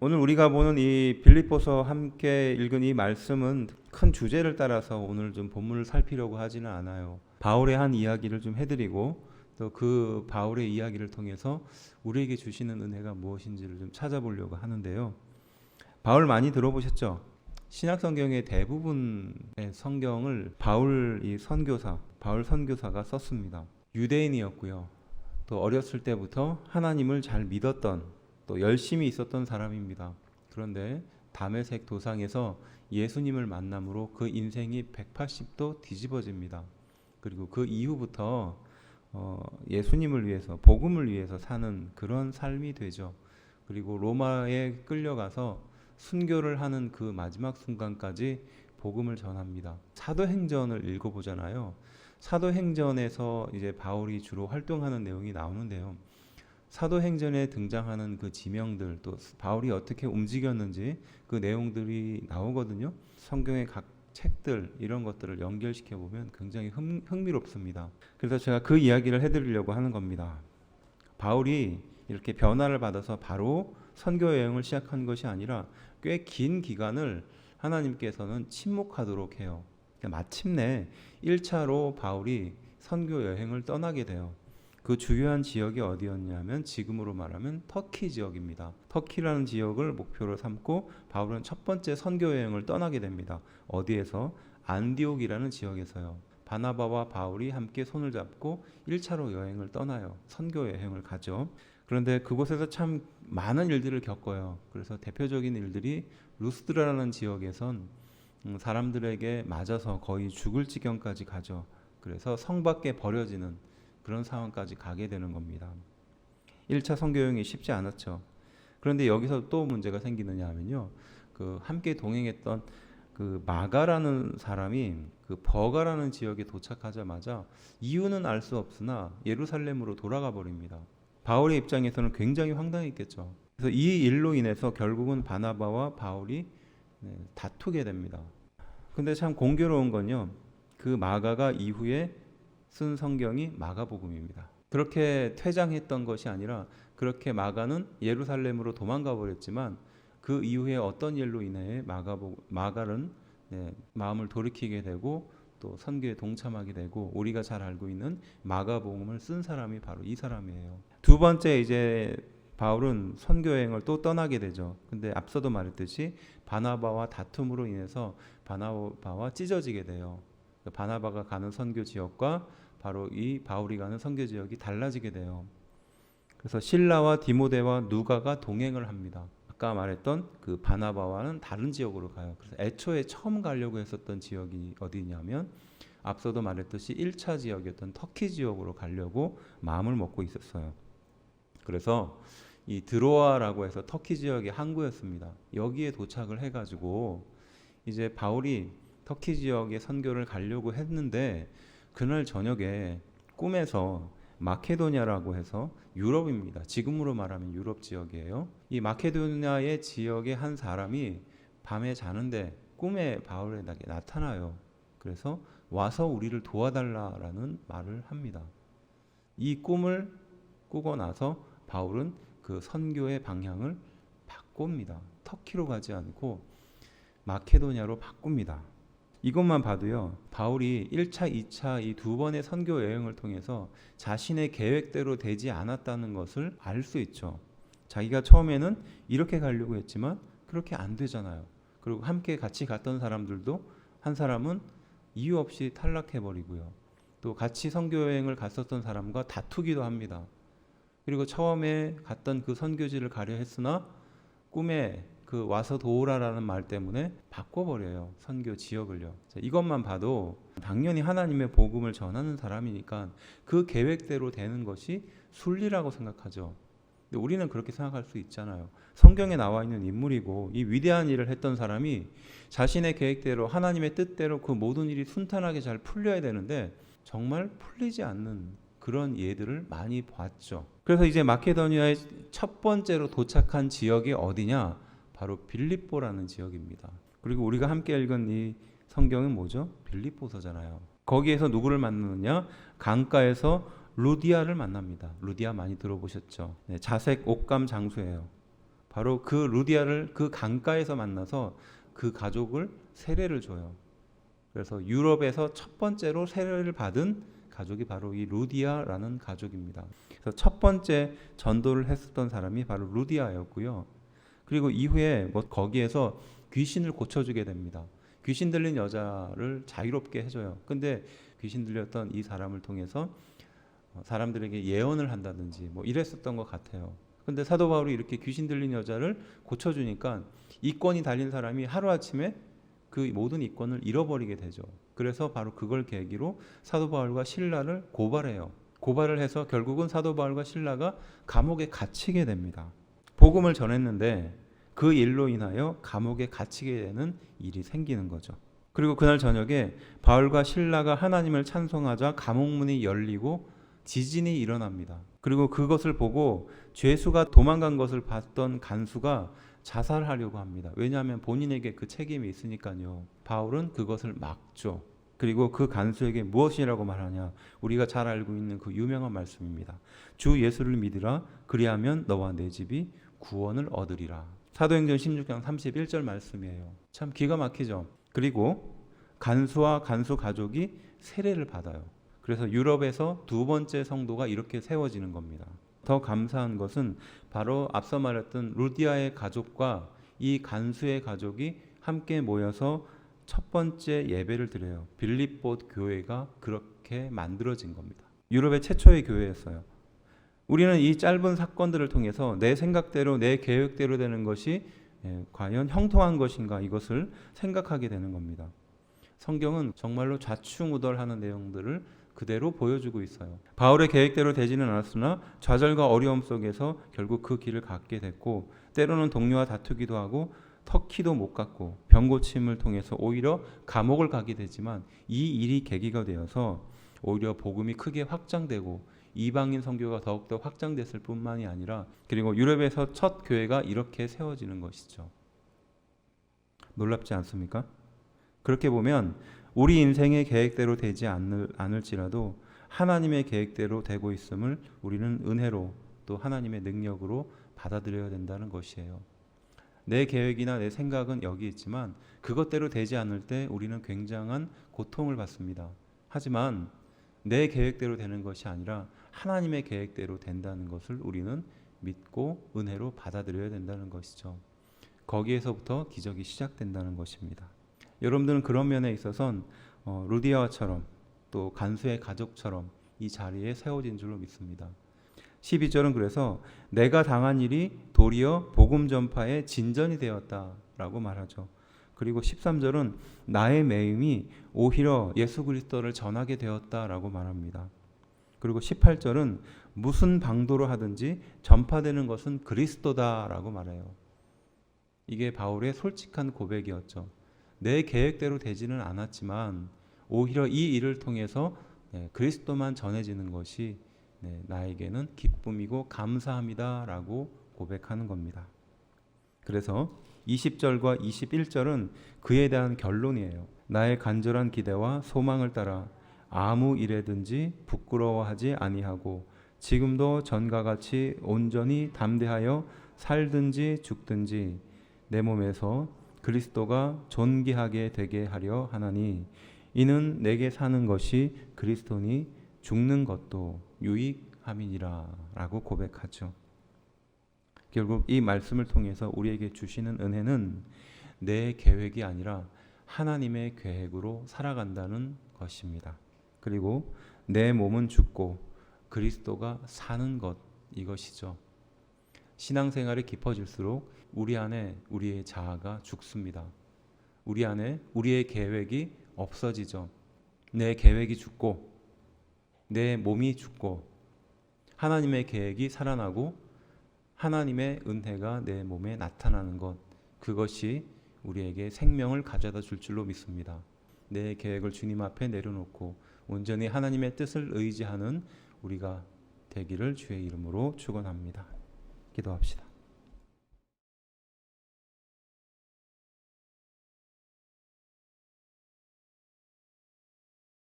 오늘 우리가 보는 이 빌립보서 함께 읽은 이 말씀은 큰 주제를 따라서 오늘 좀 본문을 살피려고 하지는 않아요. 바울의 한 이야기를 좀 해드리고 또 그 바울의 이야기를 통해서 우리에게 주시는 은혜가 무엇인지를 좀 찾아보려고 하는데요. 바울 많이 들어보셨죠? 신약 성경의 대부분의 성경을 바울 이 선교사, 바울 선교사가 썼습니다. 유대인이었고요. 또 어렸을 때부터 하나님을 잘 믿었던 또 열심히 있었던 사람입니다. 그런데 담에색 도상에서 예수님을 만남으로 그 인생이 180도 뒤집어집니다. 그리고 그 이후부터 어, 예수님을 위해서 복음을 위해서 사는 그런 삶이 되죠. 그리고 로마에 끌려가서 순교를 하는 그 마지막 순간까지 복음을 전합니다. 사도행전을 읽어보잖아요. 사도행전에서 이제 바울이 주로 활동하는 내용이 나오는데요. 사도행전에 등장하는 그 지명들 또 바울이 어떻게 움직였는지 그 내용들이 나오거든요. 성경의 각 책들 이런 것들을 연결시켜 보면 굉장히 흥, 흥미롭습니다. 그래서 제가 그 이야기를 해드리려고 하는 겁니다. 바울이 이렇게 변화를 받아서 바로 선교 여행을 시작한 것이 아니라 꽤 긴 기간을 하나님께서는 침묵하도록 해요. 그러니까 마침내 1차로 바울이 선교 여행을 떠나게 돼요. 그 주요한 지역이 어디였냐면 지금으로 말하면 터키 지역입니다. 터키라는 지역을 목표로 삼고 바울은 첫 번째 선교 여행을 떠나게 됩니다. 어디에서 안디옥이라는 지역에서요. 바나바와 바울이 함께 손을 잡고 1차로 여행을 떠나요. 선교 여행을 가죠. 그런데 그곳에서 참 많은 일들을 겪어요. 그래서 대표적인 일들이 루스드라는 지역에선 음, 사람들에게 맞아서 거의 죽을 지경까지 가죠. 그래서 성 밖에 버려지는 그런 상황까지 가게 되는 겁니다. 1차 선교여행이 쉽지 않았죠. 그런데 여기서 또 문제가 생기느냐 하면요. 그 함께 동행했던 그 마가라는 사람이 그 버가라는 지역에 도착하자마자 이유는 알 수 없으나 예루살렘으로 돌아가 버립니다. 바울의 입장에서는 굉장히 황당했겠죠. 그래서 이 일로 인해서 결국은 바나바와 바울이 네, 다투게 됩니다. 근데 참 공교로운 건요. 그 마가가 이후에 쓴 성경이 마가복음입니다. 그렇게 퇴장했던 것이 아니라 그렇게 마가는 예루살렘으로 도망가 버렸지만 그 이후에 어떤 일로 인해 마가복 마가는 네, 마음을 돌이키게 되고 또 선교에 동참하게 되고 우리가 잘 알고 있는 마가복음을 쓴 사람이 바로 이 사람이에요. 두 번째 이제 바울은 선교 여행을 또 떠나게 되죠. 근데 앞서도 말했듯이 바나바와 다툼으로 인해서 바나바와 찢어지게 돼요. 그 바나바가 가는 선교 지역과 바로 이 바울이 가는 선교 지역이 달라지게 돼요. 그래서 신라와 디모데와 누가가 동행을 합니다. 아까 말했던 그 바나바와는 다른 지역으로 가요. 그래서 애초에 처음 가려고 했었던 지역이 어디냐면 앞서도 말했듯이 1차 지역이었던 터키 지역으로 가려고 마음을 먹고 있었어요. 그래서 이 드로아라고 해서 터키 지역의 항구였습니다. 여기에 도착을 해가지고 이제 바울이 터키 지역에 선교를 가려고 했는데 그날 저녁에 꿈에서 마케도니아라고 해서 유럽입니다. 지금으로 말하면 유럽 지역이에요. 이 마케도니아의 지역의 한 사람이 밤에 자는데 꿈에 바울에게 나타나요. 그래서 와서 우리를 도와달라라는 말을 합니다. 이 꿈을 꾸고 나서 바울은 그 선교의 방향을 바꿉니다. 터키로 가지 않고 마케도니아로 바꿉니다. 이것만 봐도요. 바울이 1차, 2차 이 두 번의 선교 여행을 통해서 자신의 계획대로 되지 않았다는 것을 알 수 있죠. 자기가 처음에는 이렇게 가려고 했지만 그렇게 안 되잖아요. 그리고 함께 같이 갔던 사람들도 한 사람은 이유 없이 탈락해 버리고요. 또 같이 선교 여행을 갔었던 사람과 다투기도 합니다. 그리고 처음에 갔던 그 선교지를 가려 했으나 꿈에 그 와서 도우라라는 말 때문에 바꿔버려요 선교 지역을요. 자, 이것만 봐도 당연히 하나님의 복음을 전하는 사람이니까 그 계획대로 되는 것이 순리라고 생각하죠. 근데 우리는 그렇게 생각할 수 있잖아요. 성경에 나와 있는 인물이고 이 위대한 일을 했던 사람이 자신의 계획대로 하나님의 뜻대로 그 모든 일이 순탄하게 잘 풀려야 되는데 정말 풀리지 않는 그런 예들을 많이 봤죠. 그래서 이제 마케도니아의 첫 번째로 도착한 지역이 어디냐? 바로 빌립보라는 지역입니다. 그리고 우리가 함께 읽은 이 성경은 뭐죠? 빌립보서잖아요. 거기에서 누구를 만나느냐? 강가에서 루디아를 만납니다. 루디아 많이 들어보셨죠? 네, 자색 옥감 장수예요. 바로 그 루디아를 그 강가에서 만나서 그 가족을 세례를 줘요. 그래서 유럽에서 첫 번째로 세례를 받은 가족이 바로 이 루디아라는 가족입니다. 그래서 첫 번째 전도를 했었던 사람이 바로 루디아였고요. 그리고 이후에 뭐 거기에서 귀신을 고쳐주게 됩니다. 귀신 들린 여자를 자유롭게 해줘요. 근데 귀신 들렸던 이 사람을 통해서 어, 사람들에게 예언을 한다든지 뭐 이랬었던 것 같아요. 근데 사도 바울이 이렇게 귀신 들린 여자를 고쳐주니까 이권이 달린 사람이 하루아침에 그 모든 이권을 잃어버리게 되죠. 그래서 바로 그걸 계기로 사도 바울과 신라를 고발해요. 고발을 해서 결국은 사도 바울과 신라가 감옥에 갇히게 됩니다. 복음을 전했는데 그 일로 인하여 감옥에 갇히게 되는 일이 생기는 거죠. 그리고 그날 저녁에 바울과 신라가 하나님을 찬송하자 감옥문이 열리고 지진이 일어납니다. 그리고 그것을 보고 죄수가 도망간 것을 봤던 간수가 자살하려고 합니다. 왜냐하면 본인에게 그 책임이 있으니까요. 바울은 그것을 막죠. 그리고 그 간수에게 무엇이라고 말하냐? 우리가 잘 알고 있는 그 유명한 말씀입니다. 주 예수를 믿으라. 그리하면 너와 내 집이 구원을 얻으리라. 사도행전 16장 31절 말씀이에요. 참 기가 막히죠. 그리고 간수와 간수 가족이 세례를 받아요. 그래서 유럽에서 두 번째 성도가 이렇게 세워지는 겁니다. 더 감사한 것은 바로 앞서 말했던 루디아의 가족과 이 간수의 가족이 함께 모여서 첫 번째 예배를 드려요. 빌립봇 교회가 그렇게 만들어진 겁니다. 유럽의 최초의 교회였어요. 우리는 이 짧은 사건들을 통해서 내 생각대로 내 계획대로 되는 것이 예, 과연 형통한 것인가 이것을 생각하게 되는 겁니다. 성경은 정말로 좌충우돌하는 내용들을 그대로 보여주고 있어요. 바울의 계획대로 되지는 않았으나 좌절과 어려움 속에서 결국 그 길을 갖게 됐고 때로는 동료와 다투기도 하고 터키도 못 갔고 병 고침을 통해서 오히려 감옥을 가게 되지만 이 일이 계기가 되어서 오히려 복음이 크게 확장되고 이방인 선교가 더욱더 확장됐을 뿐만이 아니라 그리고 유럽에서 첫 교회가 이렇게 세워지는 것이죠. 놀랍지 않습니까? 그렇게 보면 우리 인생의 계획대로 되지 않을, 않을 지라도 하나님의 계획대로 되고 있음을 우리는 은혜로 또 하나님의 능력으로 받아들여야 된다는 것이에요. 내 계획이나 내 생각은 여기 있지만 그것대로 되지 않을 때 우리는 굉장한 고통을 받습니다. 하지만 내 계획대로 되는 것이 아니라 하나님의 계획대로 된다는 것을 우리는 믿고 은혜로 받아들여야 된다는 것이죠. 거기에서부터 기적이 시작된다는 것입니다. 여러분들은 그런 면에 있어선 어, 루디아처럼 또 간수의 가족처럼 이 자리에 세워진 줄로 믿습니다. 12절은 그래서 내가 당한 일이 도리어 복음 전파의 진전이 되었다라고 말하죠. 그리고 13절은 나의 매임이 오히려 예수 그리스도를 전하게 되었다라고 말합니다. 그리고 18절은 무슨 방도로 하든지 전파되는 것은 그리스도다라고 말해요. 이게 바울의 솔직한 고백이었죠. 내 계획대로 되지는 않았지만 오히려 이 일을 통해서 네, 그리스도만 전해지는 것이 네, 나에게는 기쁨이고 감사합니다라고 고백하는 겁니다. 그래서 20절과 21절은 그에 대한 결론이에요. 나의 간절한 기대와 소망을 따라 아무 일에든지 부끄러워하지 아니하고 지금도 전과 같이 온전히 담대하여 살든지 죽든지 내 몸에서 그리스도가 존귀하게 되게 하려 하나니 이는 내게 사는 것이 그리스도니 죽는 것도 유익함이니라라고 고백하죠. 결국 이 말씀을 통해서 우리에게 주시는 은혜는 내 계획이 아니라 하나님의 계획으로 살아간다는 것입니다. 그리고 내 몸은 죽고 그리스도가 사는 것 이것이죠. 신앙생활이 깊어질수록 우리 안에 우리의 자아가 죽습니다. 우리 안에 우리의 계획이 없어지죠. 내 계획이 죽고 내 몸이 죽고 하나님의 계획이 살아나고 하나님의 은혜가 내 몸에 나타나는 것 그것이 우리에게 생명을 가져다 줄 줄로 믿습니다. 내 계획을 주님 앞에 내려놓고 온전히 하나님의 뜻을 의지하는 우리가 되기를 주의 이름으로 축원합니다. 기도합시다.